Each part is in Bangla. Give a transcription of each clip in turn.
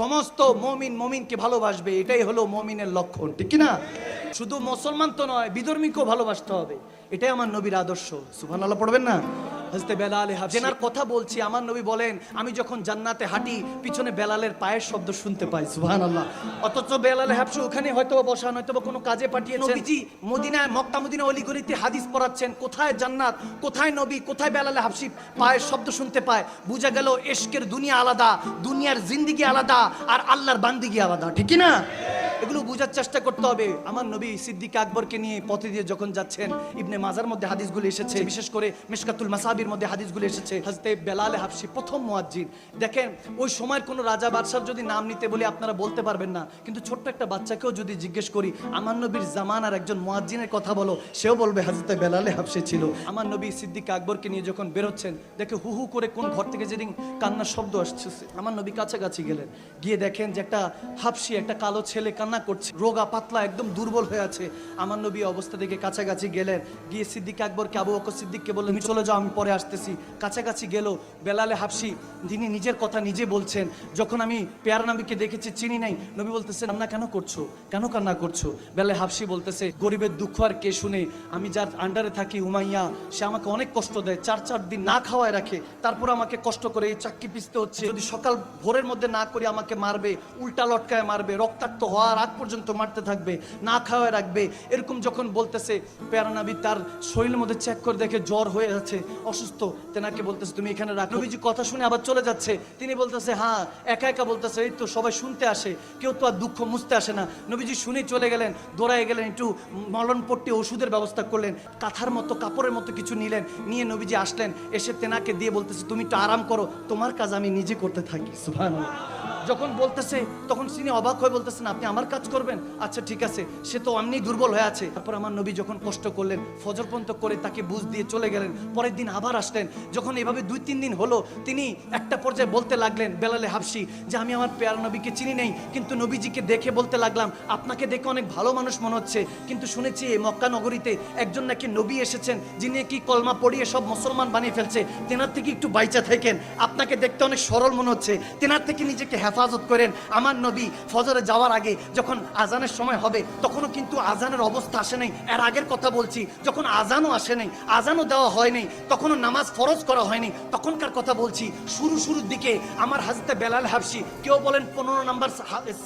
সমস্ত মমিন মমিনকে ভালোবাসবে, এটাই হলো মমিনের লক্ষণ, ঠিক না শুধু মুসলমান তো নয়, বিধর্মীকেও ভালোবাসতে হবে, এটাই আমার নবীর আদর্শ সুভান আল্লাহ পড়বেন না? বেলাল জেনার কথা বলছি আমার নবী বলেন আমি যখন জান্নাতে হাঁটি পিছনে বেলালের পায়ের শব্দ শুনতে পাই সুবহান আল্লাহ অথচ বেলাল হাফসি ওখানে হয়তো বা বসা নয়তো বা কোনো কাজে পাঠিয়েছেন। নবীজি মদিনায় মক্কা মদিনা অলিগলিতে হাদিস পড়াচ্ছেন কোথায় জান্নাত কোথায় নবী কোথায় বেলালে হাফসি? পায়ের শব্দ শুনতে পায় বুঝা গেল এশকের দুনিয়া আলাদা দুনিয়ার জিন্দিগি আলাদা আর আল্লাহর বান্দিগি আলাদা ঠিক না এগুলো বোঝার চেষ্টা করতে হবে। আমার নবী সিদ্দিক আকবরকে নিয়ে পথে দিয়ে যখন যাচ্ছেন ইবনে মাজার মধ্যে হাদিসগুলো এসেছে বিশেষ করে মিশকাতুল মাসাবির মধ্যে হাদিসগুলো এসেছে হাজতে বেলালে হাফসি, প্রথম মুয়াজ্জিন। দেখেন, ওই সময়ের কোনো রাজা বাদশার যদি নাম নিতে বলে আপনারা বলতে পারবেন না। কিন্তু ছোট্ট একটা বাচ্চাকেও যদি জিজ্ঞেস করি, আমার নবীর জামানার একজন মুয়াজ্জিনের কথা বলো? সেও বলবে হাজতে বেলালে হাফসি ছিল। আমার নবী সিদ্দিক আকবরকে নিয়ে যখন বেরোচ্ছেন, দেখে হু হু করে কোন ঘর থেকে যেদিন কান্নার শব্দ আসছে, আমার নবী কাছাকাছি গেলেন। গিয়ে দেখেন যে একটা হাফসি, একটা কালো ছেলে কান্না করছে। রোগা পাতলা, একদম দুর্বল হয়ে আছে। আমার নবী অবস্থা দেখে কাছাকাছি গেলেন। গিয়ে সিদ্দিক আকবরকে, আবু বকর সিদ্দিককে বললেন চলে যাও, আমি পরে আসতেছি, কাছাকাছি গেল, বেলালে হাফসি তিনি নিজের কথা নিজে বলছেন, যখন আমি পেয়ার নবীকে দেখেছি, চিনি নাই, নবী বলতেছে, কান্না কেন করছ? কেন কান্না করছ? বেলালে হাফসি বলতেছে, গরিবের দুঃখ আর কে শুনে? আমি যার আন্ডারে থাকি, উমাইয়া, সে আমাকে অনেক কষ্ট দেয়, চার চার দিন না খাওয়ায় রাখে, তারপর আমাকে কষ্ট করে এই চাক্কি পিসতে হচ্ছে, যদি সকাল ভোরের মধ্যে না করে আমাকে মারবে, উল্টা লটকায় মারবে, রক্তাক্ত হওয়ার আগ পর্যন্ত মারতে থাকবে, না খাওয়ায় রাখবে, এরকম যখন বলতেছে প্যারানাবি তার শরীরের মধ্যে চেক করে দেখে জ্বর হয়ে আছে অসুস্থ, তেনাকে বলতেছে, তুমি এখানে রাখো। নবীজি কথা শুনে আবার চলে যাচ্ছে। তিনি বলতেছে হ্যাঁ একা একা বলতেছে, এই তো সবাই শুনতে আসে, কেউ তো আর দুঃখ মুছতে আসে না। নবীজি শুনে চলে গেলেন দৌড়ায় গেলেন, একটু মলন পট্টি ওষুধের ব্যবস্থা করলেন, কাঁথার মতো, কাপড়ের মতো কিছু নিলেন, নিয়ে নবীজি আসলেন, এসে তেনাকে দিয়ে বলতেছে, তুমি একটু আরাম করো, তোমার কাজ আমি নিজে করতে থাকি। সুবহানাল্লাহ। যখন বলতেছে, তখন তিনি অবাক হয়ে বলতেছেন আপনি আমার কাজ করবেন? আচ্ছা ঠিক আছে। সে তো এমনি দুর্বল হয়ে আছে। তারপর আমার নবী যখন কষ্ট করলেন, ফজর পর্যন্ত করে তাকে বুঝ দিয়ে চলে গেলেন। পরের দিন আবার আসলেন। যখন এভাবে দুই তিন দিন হলো, তিনি একটা পর্যায়ে বলতে লাগলেন, বেলালে হাফসি, যে আমি আমার পেয়ার নবীকে চিনি নেই, কিন্তু নবীজিকে দেখে বলতে লাগলাম, আপনাকে দেখে অনেক ভালো মানুষ মনে হচ্ছে, কিন্তু শুনেছি এই মক্কা নগরীতে একজন নাকি নবী এসেছেন, যিনি কি কলমা পড়িয়ে সব মুসলমান বানিয়ে ফেলছে। তেনার থেকে একটু বাইচা থাকেন। আপনাকে দেখতে অনেক সরল মনে হচ্ছে। তেনার থেকে নিজেকে হেফাজত করেন। আমার নবী ফজরে যাওয়ার আগে যখন আজানের সময় হবে, তখনও কিন্তু আজানের অবস্থা আসে নাই। এর আগের কথা বলছি, যখন আজানও আসে নাই, আজানও দেওয়া হয় নাই, তখনও নামাজ ফরজ করা হয়নি তখনকার কথা বলছি, শুরু শুরুর দিকে আমার হাজতে বেলাল হাফসি কেউ বলেন পনেরো নম্বর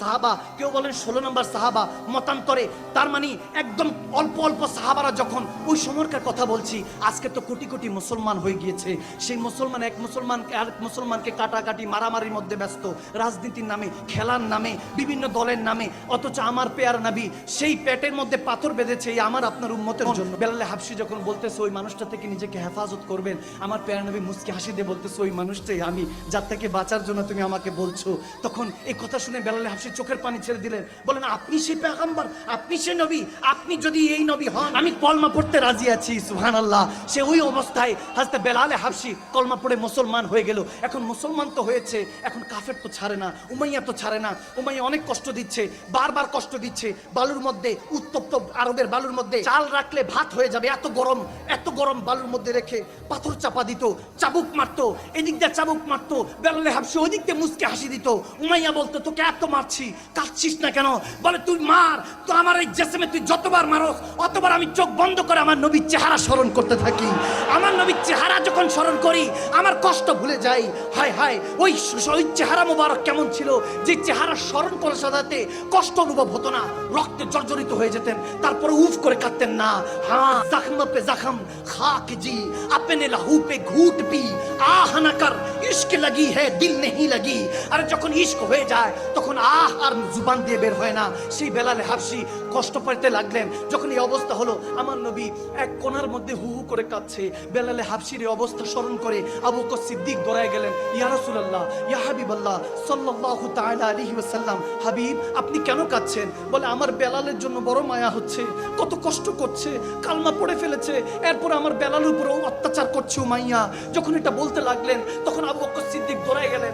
সাহাবা, কেউ বলেন ষোলো নম্বর সাহাবা, মতান্তরে, তার মানে একদম অল্প অল্প সাহাবারা যখন ওই সময়কার কথা বলছি, আজকে তো কোটি কোটি মুসলমান হয়ে গিয়েছে। সেই মুসলমান, এক মুসলমান, এক মুসলমানকে কাটাকাটি, মারামারির মধ্যে ব্যস্ত রাজনীতির নামে খেলার নামে বিভিন্ন দলের নামে অথচ আমার পেয়ার নাবি সেই পেটের মধ্যে পাথর বেঁধেছে এই আমার আপনার উম্মতের জন্য। বেলালে হাফসি যখন বলতেছে ওই মানুষটা থেকে নিজেকে হেফাজত করবেন। আমার পেয়ার নবী মুসকে হাসি দিয়ে বলতেছে ওই মানুষটাই আমি যার থেকে বাঁচার জন্য তুমি আমাকে বলছো। তখন এই কথা শুনে বেলালে হাফসি চোখের পানি ছেড়ে দিলেন। বলেন আপনি সেই পেগাম্বার আপনি সে নবী আপনি যদি এই নবী হন আমি কলমা পড়তে রাজি আছি সুহান আল্লাহ সে ওই অবস্থায় হাজতে বেলালে হাফসি কলমা পড়ে মুসলমান হয়ে গেল। এখন মুসলমান তো হয়েছে এখন কাফের তো ছাড়ে না, উমাইয়া তো ছাড়ে না। উমাইয়া অনেক কষ্ট দিচ্ছে, বারবার কষ্ট দিচ্ছে। বালুর মধ্যে উত্তপ্ত আরবের বালুর মধ্যে চাল রাখলে ভাত হয়ে যাবে, এত গরম এত গরম বালুর মধ্যে রেখে পাথর চাপা দিত, চাবুক মারতো, এদিক দিয়ে চাবুক মারতো, বেলালে হাফসি ওদিক দিয়ে মুসকে হাসি দিত। উমাইয়া বলতো, তোকে এত মারছি, কাঁদছিস না কেন? বলে, তুই মার তো আমার এই জেসেমে তুই যতবার মারস, অতবার আমি চোখ বন্ধ করে আমার নবীর চেহারা স্মরণ করতে থাকি। আমার নবীর চেহারা যখন স্মরণ করি, আমার কষ্ট ভুলে যাই। হায় হায়, ওই ওই চেহারা মোবারক চেহারা কেমন ছিল, যে চেহারা স্মরণ করে সাজাতে কষ্ট অনুভব হতো না। রক্তে জর্জরিত হয়ে যেতেন, তারপরে উফ করে কাঁদতেন না। হ্যাঁ জখম পে জখম, খাক জি, আপনে লাহু পে ঘুট পি, আহ না কর, ইশক লাগি দিল নেহি লাগি। আর যখন ইশক হয়ে যায়, তখন আহ আর জুবান দিয়ে বের হয় না। সেই বেলালে হাফসি কষ্ট লাগলেন। যখন এই অবস্থা হলো, আমার নবী এক কোনার মধ্যে হু হু করে কাঁদছে। বেলালে হাফসির এই অবস্থা স্মরণ করে আবু সিদ্দিক দৌড়ায় গেলেন, ইয়া রাসূলুল্লাহ, ইয়া হাবিবাল্লাহ সাল্লাল্লাহু তাআলা আলাইহি ওয়াসাল্লাম, হাবিব, আপনি কেন কাঁদছেন? বলে, আমার বেলালের জন্য বড় মায়া হচ্ছে, কত কষ্ট করছে, কালমা পড়ে ফেলেছে, এরপর আমার বেলালের উপর অত্যাচার করছে উমাইয়া। যখন এটা বলতে লাগলেন, তখন আবু বকর সিদ্দিক দৌড়ায় গেলেন।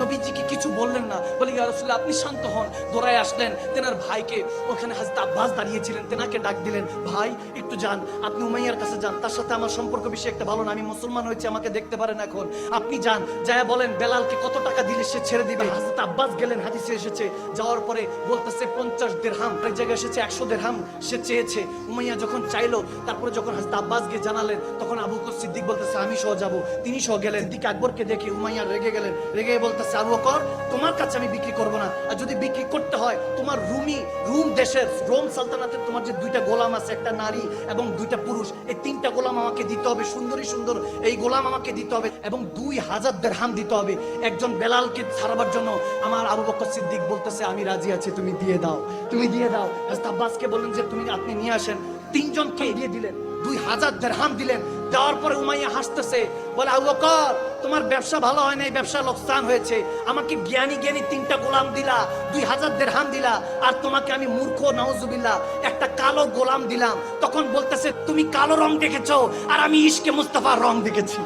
নবীজিকে কিছু বললেন না। বলে, ইয়া রাসূলুল্লাহ, আপনি শান্ত হন। দৌড়ায় আসলেন, তেনার ভাইকে, ওখানে হাজরত আব্বাস দাঁড়িয়েছিলেন, তেনাকে ডাক দিলেন, ভাই, একটু যান, আপনি উমাইয়ার কাছে যান, তার সাথে আমার সম্পর্ক বেশি একটা ভালো না, আমি মুসলমান হয়েছে, আমাকে দেখতে পারেন এখন, আপনি যান। যায় বলেন, বেলালকে কত টাকা দিলে সে ছেড়ে ছেড়ে দিবে। হাজরত আব্বাস গেলেন, হাদিসে এসেছে, যাওয়ার পরে বলতেছে, পঞ্চাশ দেড়হাম এক জায়গায় এসেছে, একশো দেড়হাম সে চেয়েছে। উমাইয়া যখন চাইলো, তারপরে যখন হাজরত আব্বাস গিয়ে জানালেন, তখন আবু বকর সিদ্দিক বলতেছে, আমি সহ যাব। তিনি সহ গেলেন দিকে আকবরকে দেখে উমাইয়া রেগে গেলেন। রেগে বলতেছে, আবু বকর, তোমার কাছে আমি বিক্রি করব না। আর যদি বিক্রি করতে হয়, তোমার রুমি, রুম দেশের, রোম সালতানাতের তোমার যে দুইটা গোলাম আছে, একটা নারী এবং দুইটা পুরুষ, এই তিনটা গোলাম আমাকে দিতে হবে, সুন্দরী সুন্দর, এই গোলাম আমাকে দিতে হবে এবং দুই হাজার দেড়হাম দিতে হবে। একজন বেলালকে ছাড়াবার জন্য আমার আবু বকর সিদ্দিক বলতেছে, আমি রাজি আছি, তুমি দিয়ে দাও। তুমি দিয়ে দাও। হাজরত আব্বাসকে বললেন যে, তুমি আপনি নিয়ে আসেন। তিনজনকে দিয়ে দিলেন, দুই হাজার দেড়হাম দিলেন। দেওয়ার পরে উমাইয়া হাসতেছে, বলে, আবু বকর, তোমার ব্যবসা ভালো হয় না এই ব্যবসা লোকসান হয়েছে। আমাকে জ্ঞানী জ্ঞানী তিনটা গোলাম দিলা, দুই হাজার দেড়হাম দিলা, আর তোমাকে আমি মূর্খ, নাউজুবিল্লাহ, একটা কালো গোলাম দিলাম। তখন বলতেছে, তুমি কালো রং দেখেছ, আর আমি ইশকে মুস্তাফার রং দেখেছি।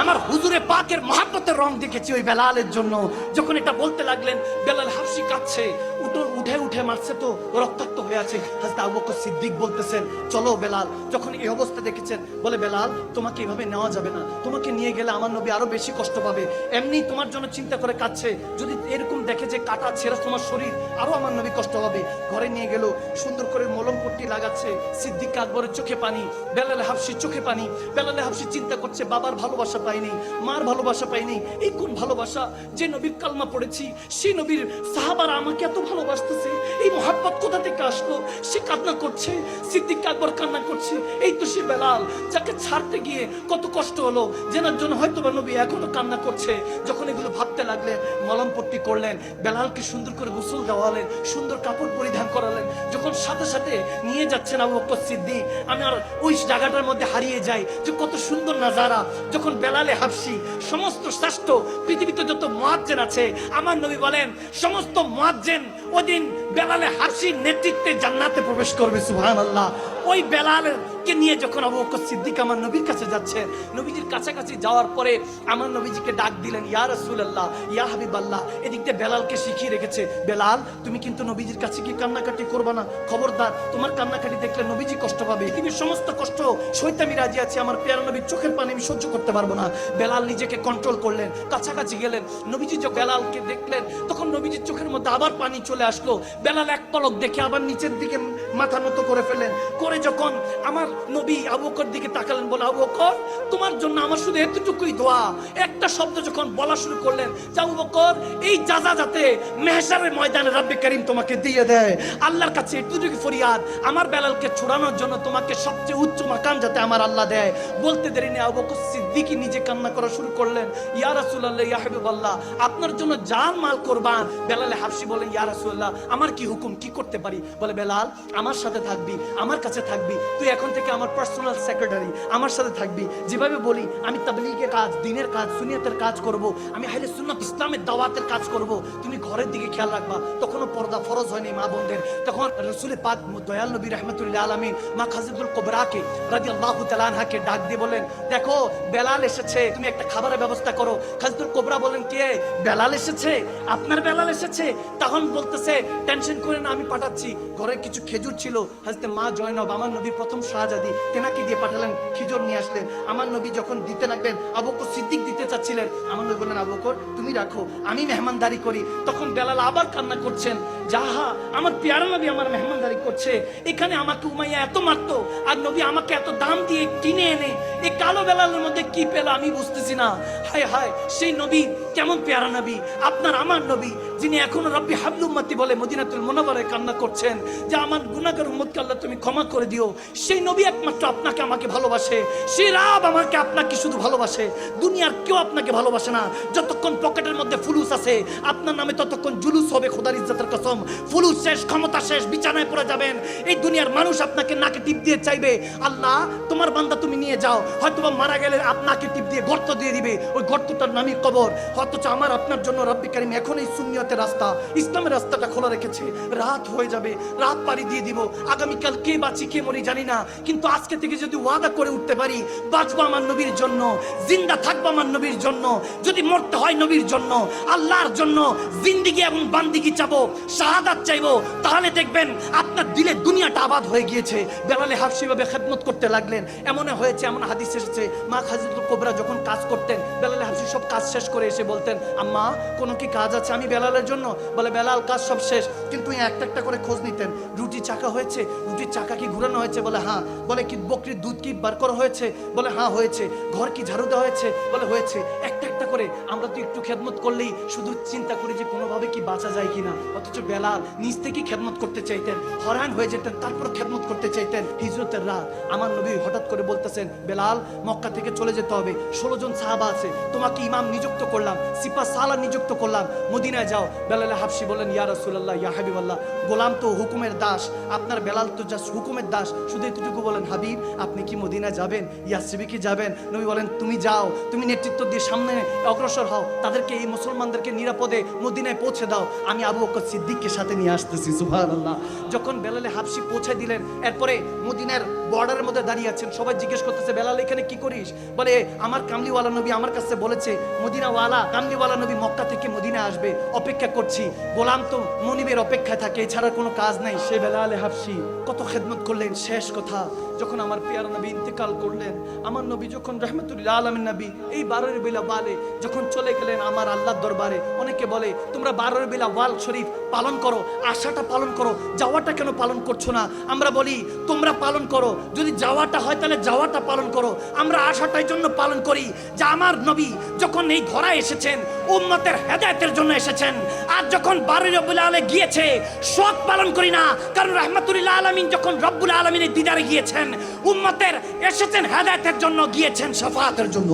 আমার হুজুরে পাকের মহাব্বতের রং দেখেছি ওই বেলালের জন্য। যখন এটা বলতে লাগলেন, বেলাল হাফসি কাচ্ছে উঠো উঠে উঠে মারছে তো, রক্তাক্ত হয়ে আছে। হাজরত আবু বকর সিদ্দিক বলতেছেন, চলো বেলাল। যখন এই অবস্থা দেখেছেন, বলে, বেলাল, তোমাকে এভাবে নেওয়া যাবে না। তোমাকে নিয়ে গেলে আমার নবী আরও বেশি কষ্ট পাবে। এমনি তোমার জন্য চিন্তা করে কাচ্ছে যদি এরকম দেখে যে কাটা ছেড়ে তোমার শরীর, আরও আমার নবী কষ্ট পাবে। ঘরে নিয়ে গেল, সুন্দর করে মলম পট্টি লাগাচ্ছে, সিদ্দিক আকবরের চোখে পানি, বেলালে হাফসি চোখে পানি। বেলালে হাফসি চিন্তা করছে, বাবার ভালোবাসা পাইনি, মার ভালোবাসা পাইনি। এই কোন ভালোবাসা যে নবীর কালমা পড়েছি সেই নবীর সাহাবারা আমাকে এত ভালোবাসতেছে। এই মোহাব্বত কোথা থেকে আসলো? সে কান্না করছে সিদ্দিক আকবর কান্না করছে। এই তো সে বেলাল, যাকে ছাড়তে গিয়ে কত কষ্ট হলো। জেনার জন্য হয়তো বা নবী এখনও কান্না করছে। যখন এগুলো ভাবতে লাগলেন মলমপট্টি করলেন, বেলালকে সুন্দর করে গোসল দেওয়ালেন, সুন্দর কাপড় পরিধান করালেন। যখন সাথে সাথে নিয়ে যাচ্ছেন আবু বকর সিদ্দিক, আমি আর ওই জায়গাটার মধ্যে হারিয়ে যাই যে কত সুন্দর নাজারা। যখন বেলালে হাফসি সমস্ত শ্রেষ্ঠ পৃথিবীতে যত মহাজ্জেন আছে আমার নবী বলেন সমস্ত মুয়াজ্জেন ওদিন বেলালে হাফসির নেতৃত্বে জান্নাতে প্রবেশ করবে, সুবহানাল্লাহ। ওই বেলালের কে নিয়ে যখন আবু বকর সিদ্দিক আমার নবীর কাছে যাচ্ছে, নবীজির কাছাকাছি যাওয়ার পরে আমার নবীজিকে ডাক দিলেন, ইয়া রাসূলুল্লাহ, ইয়া হাবিবাল্লাহ। এদিক দিয়ে বেলালকে শিখিয়ে রেখেছে, বেলাল, তুমি কিন্তু নবীজির কাছে কি কান্নাকাটি করবে না? খবরদার, তোমার কান্নাকাটি দেখলে নবীজি কষ্ট পাবে। পৃথিবীর সমস্ত কষ্ট সইতে আমি রাজি আছি, আমার পেয়ারা নবীর চোখের পানি আমি সহ্য করতে পারব না। বেলাল নিজেকে কন্ট্রোল করলেন, কাছাকাছি গেলেন। নবীজি যখন বেলালকে দেখলেন, তখন নবীজির চোখের মধ্যে আবার পানি চলে আসলো। বেলাল এক পলক দেখে আবার নিচের দিকে মাথা নত করে ফেলেন। করে যখন আমার নবী আবু বকর দিকে তাকালেন, বলে, আবু বকর, তোমার জন্য আমার শুধু এতটুকুই দোয়া। একটা শব্দ যখন বলা শুরু করলেন, যে, আবু বকর, এই যাজা যাতে মেহসারের ময়দানে রাব্বি করিম তোমাকে দিয়ে দেয়। আল্লাহর কাছে এতটুকু ফরিয়াদ, আমার বেলালকে ছুড়ানোর জন্য তোমাকে সবচেয়ে উচ্চ মাকাম যাতে আমার আল্লাহ দেয়। বলতে দেরি নেই, আবু বকর সিদ্দিকই নিজে কান্না করা শুরু করলেন, ইয়া রাসূলুল্লাহ, ইয়া হাবিবাল্লাহ, আপনার জন্য জান মাল কোরবান? বেলালে হাফসি বলে, ইয়া রাসূলুল্লাহ, আমার কি হুকুম, কি করতে পারি? বলে, বেলাল, আমার সাথে থাকবি, আমার কাছে থাকবি। তুই এখন থেকে আমার পার্সোনাল সেক্রেটারি আমার সাথে থাকবি। যেভাবে বলি, আমি তাবলীগের কাজ, দিনের কাজ সুনিয়তের কাজ করব। আমি হাইলে সুন্নাত ইসলামের দাওয়াতের কাজ করব। তুমি ঘরের দিকে খেয়াল রাখবা, তখনও পর্দা ফরজ হয়নি মা বোনদের। তখন রসুল পাক দয়াল নবী রহমতুল্লাহ আলমিন মা খাজিদুল কোবরাকে রাজি আল্লাহ তালানহাকে ডাক দিয়ে বলেন দেখো, বেলাল এসেছে, তুমি একটা খাবারের ব্যবস্থা করো। খাজিদুল কোবরা বলেন কে? বেলাল এসেছে? আপনার বেলাল এসেছে? তখন বলতেছে টেনশন করে না, আমি পাঠাচ্ছি। ঘরে কিছু খেজুর ছিল, হাজতে মা জয়নব আমার নবীর প্রথম শাহজাদি তেনাকে দিয়ে পাঠালেন, খিজুর নিয়ে আসলেন। আমার নবী যখন দিতে লাগলেন, আবকর সিদ্দিক দিতে চাচ্ছিলেন, আমার নবী বললেন, আবকর, তুমি রাখো, আমি মেহমানদারি করি। তখন বেলাল আবার কান্না করছেন, যাহা, আমার পেয়ারা নবী আমার মেহমানদারি করছে, এখানে আমাকে উমাইয়া এত মারতো, আর নবী আমাকে এত দাম দিয়ে কিনে এনে এই কালো বেলালের মধ্যে কি পেল আমি বুঝতেছি না। হায় হায়, সেই নবী কেমন পেয়ারা নবী? আপনার আমার নবী যিনি এখনও রব্বি হাবলুম্মাতি বলে মদিনাতুল মুনাওয়ারায় কান্না করছেন, যে আমার গুনাহগার উম্মতকে আল্লাহ তুমি ক্ষমা করে দিও। সেই নবী একমাত্র আপনাকে আমাকে ভালোবাসে। সেই রাব আমাকে আপনাকে শুধু ভালোবাসে। দুনিয়ার কেউ আপনাকে ভালোবাসে না। যতক্ষণ পকেটের মধ্যে ফুলুস আছে, আপনার নামে ততক্ষণ জুলুস হবে খোদার ইজ্জতের কসম। ফুলুস শেষ, ক্ষমতা শেষ, বিছানায় পড়ে যাবেন। এই দুনিয়ার মানুষ আপনাকে নাকে টিপ দিয়ে চাইবে, আল্লাহ, তোমার বান্দা তুমি নিয়ে যাও। হয়তো মারা গেলে আপনাকে টিপ দিয়ে গর্ত দিয়ে দিবে। ওই গর্তটার নামই কবর। অথচ আমার, আপনার জন্য রব্বি কারিম এখন এই শূন্যত হেদায়তের রাস্তা, ইসলামের রাস্তাটা খোলা রেখেছে। রাত হয়ে যাবে, রাত পাড়ি দিয়ে দিব। আগামীকাল কে বাঁচি, কে মরি জানি না। কিন্তু আজকে থেকে যদি ওয়াদা করে উঠতে পারি, বাঁচবো আমার নবীর জন্য, জিন্দা থাকব আমার নবীর জন্য। যদি মরতে হয় নবীর জন্য, আল্লাহর জন্য জিন্দিগি এবং বান্দিগি চাবো, শাহাদাত চাইব, তাহলে দেখবেন আপনার দিলে দুনিয়াটা আবাদ হয়ে গিয়েছে। বেলালে হাফসি ভাবে খেদমত করতে লাগলেন। এমন হয়েছে, এমন হাদিস এসেছে। মা খাজিদুল কোবরা যখন কাজ করতেন, বেলালে হাফসি সব কাজ শেষ করে এসে বলতেন, আম্মা, কোনো কি কাজ আছে? আমি বেলালের জন্য বলে, বেলাল, কাজ সব শেষ। কিন্তু একটা একটা করে খোঁজ নিতেন। রুটি চাকা হয়েছে, রুটির চাকা কি ঘুরানো হয়েছে? বলে হ্যাঁ। বলে, কি বকরির দুধ কি বার করা হয়েছে? বলে হ্যাঁ হয়েছে। ঘর কি ঝাড়ু দেওয়া হয়েছে? বলে, হয়েছে। একটা একটা করে। আমরা তো একটু খেদমত করলেই শুধু চিন্তা করি যে কোনোভাবে কি বাঁচা যায় কিনা। অথচ বেলাল নিজ থেকেই খেদমত করতে চাইতেন। হরান হয়ে যেতেন তারপর খেদমত করতে চাইতেন। হিজরতের রাত। আমার নবী হঠাৎ করে বলতেছেন, বেলাল, মক্কা থেকে চলে যেতে হবে। ষোলো জন সাহাবা আছে। তোমাকে ইমাম নিযুক্ত করলাম, সিপা সালা নিযুক্ত করলাম। মদিনায় যাও। বেলালে হাফসি বলেন ইয়া রাসূলুল্লাহ, ইয়া হাবিবাল্লাহ, গোলাম তো হুকুমের দাস, আপনার বেলাল তো জাস্ট হুকুমের দাস, শুধু এতটুকু বলেন, হাবিব, আপনি কি মদিনা যাবেন? ইয়াসরিবে কি যাবেন? নবী বলেন, তুমি যাও, তুমি নেতৃত্ব দিয়ে সামনে অগ্রসর হও, তাদেরকে এই মুসলমানদেরকে নিরাপদে মদিনায় পৌঁছে দাও, আমি আবু বকর সিদ্দিককে সাথে নিয়ে আসতেছি, সুবহানাল্লাহ। যখন বেলালে হাফসি পৌঁছে দিলেন, এরপরে মদিনার বর্ডারের মধ্যে দাঁড়িয়ে আছেন, সবাই জিজ্ঞেস করতেছে, বেলাল, এখানে কি করিস? বলে, আমার কামলিওয়ালা নবী আমার কাছে বলেছে, মদিনাওয়ালা কামলিওয়ালা নবী মক্কা থেকে মদিনা আসবে, অপেক্ষা করছি। বললাম তো মনিবের অপেক্ষায় থাকে, এছাড়া কোনো কাজ নাই। সে বেলা আলে হাফসি, কত খেদমত করলেন, শেষ কথা। যখন আমার পেয়ার নবী ইন্তেকাল করলেন, আমার নবী যখন রহমতুল্লাহ আলমের নবী এই বারোর বেলা বালে যখন চলে গেলেন আমার আল্লাহর দরবারে, অনেকে বলে, তোমরা বারোর বেলা ওয়াল শরীফ পালন করো, আশাটা পালন করো, যাওয়াটা কেন পালন করছ না? আমরা বলি, তোমরা পালন করো, যদি যাওয়াটা হয় তাহলে যাওয়াটা পালন করো, আমরা আশাটাই জন্য পালন করি, যে আমার নবী যখন এই ঘোড়া এসেছেন, উম্মতের হেদায়তের জন্য এসেছেন, আর যখন বারোই রব্বুল আলে গিয়েছে, শোক পালন করি না, কারণ রহমতুল্লাহ আলমিন যখন রব্বুল আলমিনের দিদারে গিয়েছেন উম্মতের এসেছেন হেদায়তের জন্য গিয়েছেন সাফাতের জন্য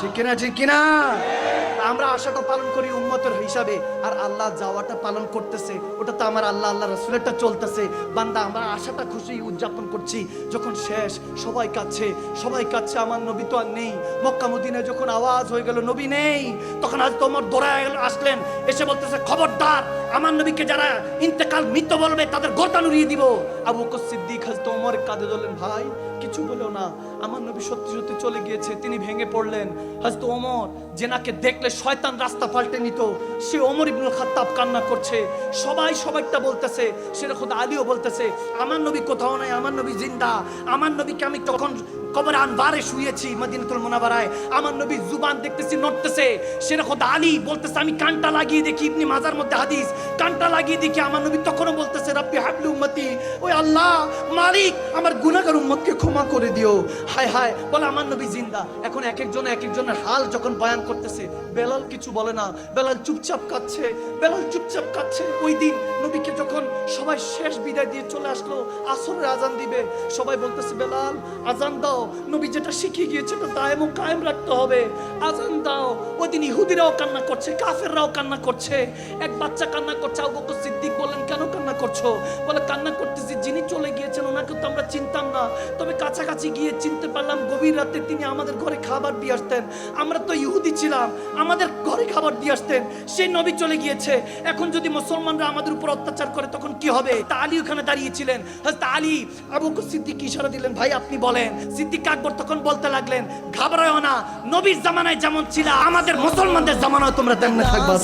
ঠিক কিনা ঠিক কিনা? আমরা আশাটা পালন করি উম্মতের হিসাবে। আর আল্লাহ যাওয়াটা পালন করতেছে, ওটা তো আমার আল্লাহ আল্লাহ রসুলেরটা চলতেছে। বান্দা, আমরা আশাটা খুশি উদযাপন করছি। যখন শেষ, সবাই কাচ্ছে সবাই কাচ্ছে আমার নবী তো আর নেই। মক্কা, মদিনায় যখন আওয়াজ হয়ে গেল, নবী নেই। তখন আজ তোমার দৌড়ায় আসলেন, এসে বলতেছে, খবরদার, আমার নবীকে যারা ইন্তেকাল মৃত বলবে, তাদের গোরদান উড়িয়ে দিব। আবু বকর সিদ্দিক হাজরত ওমর কাঁদে ধরলেন ভাই, কিছু বলো না। আমার নবী সত্যি সত্যি চলে গিয়েছে, তিনি ভেঙে পড়লেন। হাজরত ওমর, জেনাকে দেখলে শয়তান রাস্তা পাল্টে নিত। সে ওমর ইবনুল খাত্তাব কান্না করছে। সবাই সবাইটা বলতেছে সেটা খোদা আলীও বলতেছে, আমার নবী কোথাও নাই, আমার নবী জিন্দা। আমার নবীকে আমি তখন কবর আনবারে শুয়েছি মদিনাতুল মুনাওয়ারায়। আমার নবী জুবান দেখতেছি, নড়তেছে। সেটা খোদা আলী বলতেছে, আমি কানটা লাগিয়ে দেখি, ইবনি মাজার মধ্যে হাদিস। কানটা লাগিয়ে দেখি, আমার নবী তখনও বলতেছে, রাব্বি হাবলি উম্মতি, ওই আল্লাহ মালিক, আমার গুনাহগার উম্মতকে ক্ষমা করে দিও। হায় হায়, বলে আমার নবী জিন্দা। এখন এক একজন, এক একজনের হাল যখন বয়ান করতেছে বেলাল কিছু বলে না। বেলাল চুপচাপ কাচ্ছে বেলাল চুপচাপ কাচ্ছে ওই দিন নবীকে যখন সবাই শেষ বিদায় দিয়ে চলে আসলো, আসরের আজান দিবে, সবাই বলতেছে, বেলাল, আজান দাও। নবী যেটা শিখিয়ে গিয়েছে ওটা দায়ম ও কায়েম রাখতে হবে। আজান দাও। ওই দিন ইহুদিরাও কান্না করছে, কাফেররাও কান্না করছে। এক বাচ্চা কান্না করছে, আবু বকর সিদ্দিক বললেন কেন কান্না করছ? বলে, কান্না করতেছি, যিনি চলে গিয়েছেন ওনাকে তো আমরা চিনতাম না। তবে কাছাকাছি গিয়ে চিনতে পারলাম, গভীর রাতে তিনি আমাদের ঘরে খাবার দিয়ে আসতেন। আমরা তো ইহুদি ছিলাম। আমাদের ঘরে খাবার দিয়ে আসতেন। সেই নবী চলে গিয়েছে। এখন যদি মুসলমানরা আমাদের উপর অত্যাচার করে, তখন কি হবে? তা আলী ওখানে দাঁড়িয়েছিলেন। হযরত আলী আবু সিদ্দিক ইশারা দিলেন, ভাই, আপনি বলেন। সিদ্দিক আকবর তখন বলতে লাগলেন, ঘাবড়ায়ও না। নবীর জামানায় যেমন ছিল আমাদের মুসলমানদের জামানায় তোমরা দেখবে থাকবা।